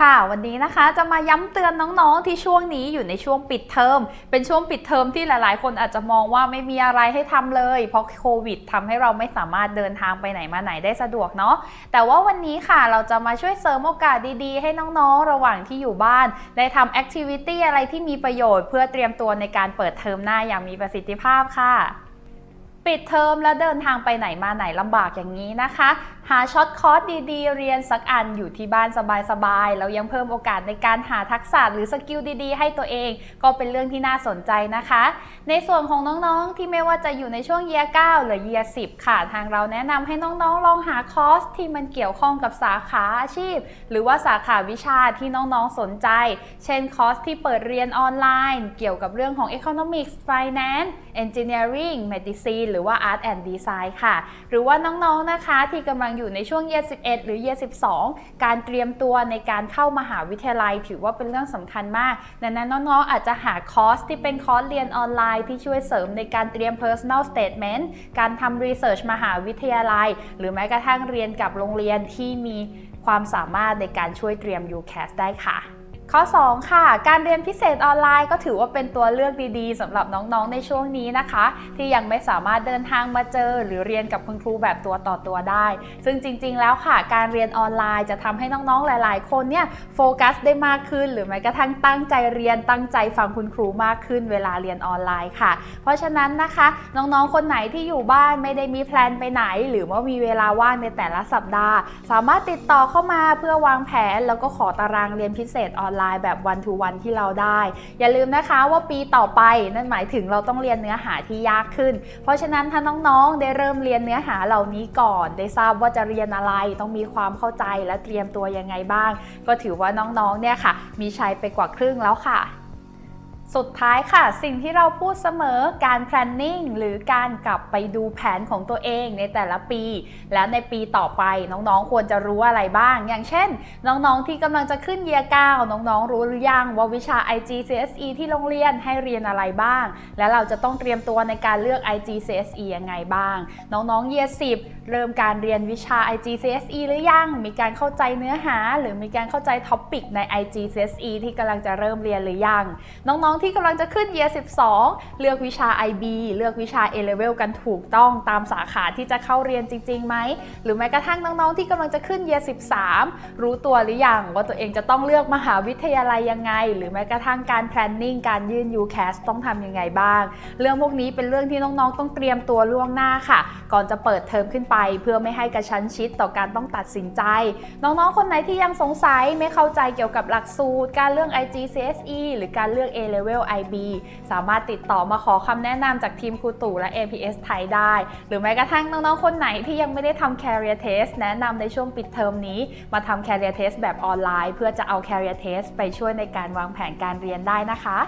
ค่ะ วันนี้นะคะจะมาย้ำเตือนน้องๆ ที่ช่วงนี้อยู่ในช่วงปิดเทอม เป็นช่วงปิดเทอมที่หลายๆ คนอาจจะมองว่าไม่มีอะไรให้ทำเลย เพราะโควิดทำให้เราไม่สามารถเดินทางไปไหนมาไหนได้สะดวกเนาะ แต่ว่าวันนี้ค่ะเราจะมาช่วยเสริมโอกาสดีๆ ให้น้องๆ ระหว่างที่อยู่บ้าน ได้ทำแอคทิวิตี้อะไรที่มีประโยชน์ เพื่อเตรียมตัวในการเปิดเทอมหน้าอย่างมีประสิทธิภาพค่ะ ปิดเทอมแล้วเดินทางไปไหนมาไหนลำบากอย่างนี้นะคะ หาช็อตคอร์สดีๆ เรียนสักอันอยู่ที่บ้านสบายๆแล้วยังเพิ่มโอกาสในการหาทักษะหรือสกิลดีๆ ให้ตัวเอง ก็เป็นเรื่องที่น่าสนใจนะคะ ในส่วนของน้องๆ ที่ไม่ว่าจะอยู่ในช่วงเยียร์9หรือเยียร์10 ค่ะ ทางเราแนะนำให้น้องๆ ลองหาคอร์สที่มันเกี่ยวข้องกับสาขาอาชีพ หรือว่าสาขาวิชาที่น้องๆสนใจ เช่นคอร์สที่เปิดเรียนออนไลน์ เกี่ยวกับเรื่องของ Economics Finance Engineering Medicine หรือว่า Art and Design ค่ะ หรือว่าน้องๆนะคะที่กำลังอยู่ในช่วงเยีย11 หรือเยีย12 การเตรียมตัวในการเข้ามหาวิทยาลัย ถือว่าเป็นเรื่องสำคัญมากดังนั้นน้องๆ อาจจะหาคอร์สที่เป็นคอร์สเรียนออนไลน์ที่ช่วยเสริมในการเตรียม personal statement การทำ research มหาวิทยาลัย หรือแม้กระทั่งเรียนกับโรงเรียนที่มีความสามารถในการช่วยเตรียม UCAS ได้ค่ะ ข้อ 2 ค่ะ การเรียนพิเศษออนไลน์ก็ถือว่าเป็นตัวเลือกดีๆสำหรับน้องๆในช่วงนี้นะคะ ที่ยังไม่สามารถเดินทางมาเจอ หรือเรียนกับคุณครูแบบตัวต่อตัวได้ ซึ่งจริง ๆ แล้วค่ะ การเรียนออนไลน์จะทำให้น้องๆหลาย ๆ คนเนี่ยโฟกัสได้มากขึ้น หรือแม้กระทั่งตั้งใจเรียนตั้งใจฟังคุณครูมากขึ้นเวลาเรียนออนไลน์ค่ะ เพราะฉะนั้นนะคะน้องๆคนไหนที่อยู่บ้านไม่ได้มีแพลนไปไหน หรือว่ามีเวลาว่างในแต่ละสัปดาห์ สามารถติดต่อเข้ามาเพื่อวางแผน แล้วก็ขอตารางเรียนพิเศษออนไลน์แบบวันทูวันที่เราได้ อย่าลืมนะคะว่าปีต่อไปนั่นหมายถึงเราต้องเรียนเนื้อหาที่ยากขึ้น เพราะฉะนั้นถ้าน้องๆ ได้เริ่มเรียนเนื้อหาเหล่านี้ก่อน ได้ทราบว่าจะเรียนอะไรต้องมีความเข้าใจและเตรียมตัวยังไงบ้าง ก็ถือว่าน้องๆเนี่ยค่ะ มีชัยไปกว่าครึ่งแล้วค่ะ สุดท้ายค่ะ สิ่งที่เราพูดเสมอการ planning หรือการกลับไปดูแผนของตัวเองในแต่ละปี แล้วในปีต่อไปน้องๆ ควรจะรู้อะไรบ้าง อย่างเช่น น้องๆ ที่กำลังจะขึ้นเยีย9น้องๆ รู้หรือยังว่าวิชา IG CSE ที่โรงเรียนให้เรียนอะไรบ้าง แล้วเราจะต้องเตรียมตัวในการเลือก IG CSE ยังไงบ้าง น้องๆ เยีย10เริ่มการเรียนวิชา IG CSE หรือยัง มีการเข้าใจเนื้อหา หรือมีการเข้าใจท็อปิกใน IG CSE ที่กำลังจะเริ่มเรียนหรือยัง น้องๆที่ที่กำลังจะขึ้น Year 12 เลือกวิชา IB เลือกวิชา A Level กันถูกต้องตามสาขาที่จะเข้าเรียนจริงๆไหม หรือแม้กระทั่งน้องๆที่กำลังจะขึ้น Year 13 รู้ตัวหรือยังว่าตัวเองจะต้องเลือกมหาวิทยาลัยยังไง หรือแม้กระทั่งการ planning การยื่น UCAS ต้องทำยังไงบ้าง เรื่องพวกนี้เป็นเรื่องที่น้องๆ ต้องเตรียมตัวล่วงหน้าค่ะ ก่อนจะเปิดเทอมขึ้นไป เพื่อไม่ให้กระชั้นชิดต่อการต้องตัดสินใจ น้องๆ คนไหนที่ยังสงสัยไม่เข้าใจเกี่ยวกับหลักสูตร การเลือก IG CSE หรือการเลือก A Level IB สามารถติดต่อมาขอคำแนะนำจากทีมครูตู่และ APS ไทยได้ หรือแม้กระทั่งน้องๆ คนไหนที่ยังไม่ได้ทำ Career Test แนะนำในช่วงปิดเทอมนี้ มาทำ Career Test แบบออนไลน์ เพื่อจะเอา Career Test ไปช่วยในการวางแผนการเรียนได้นะคะ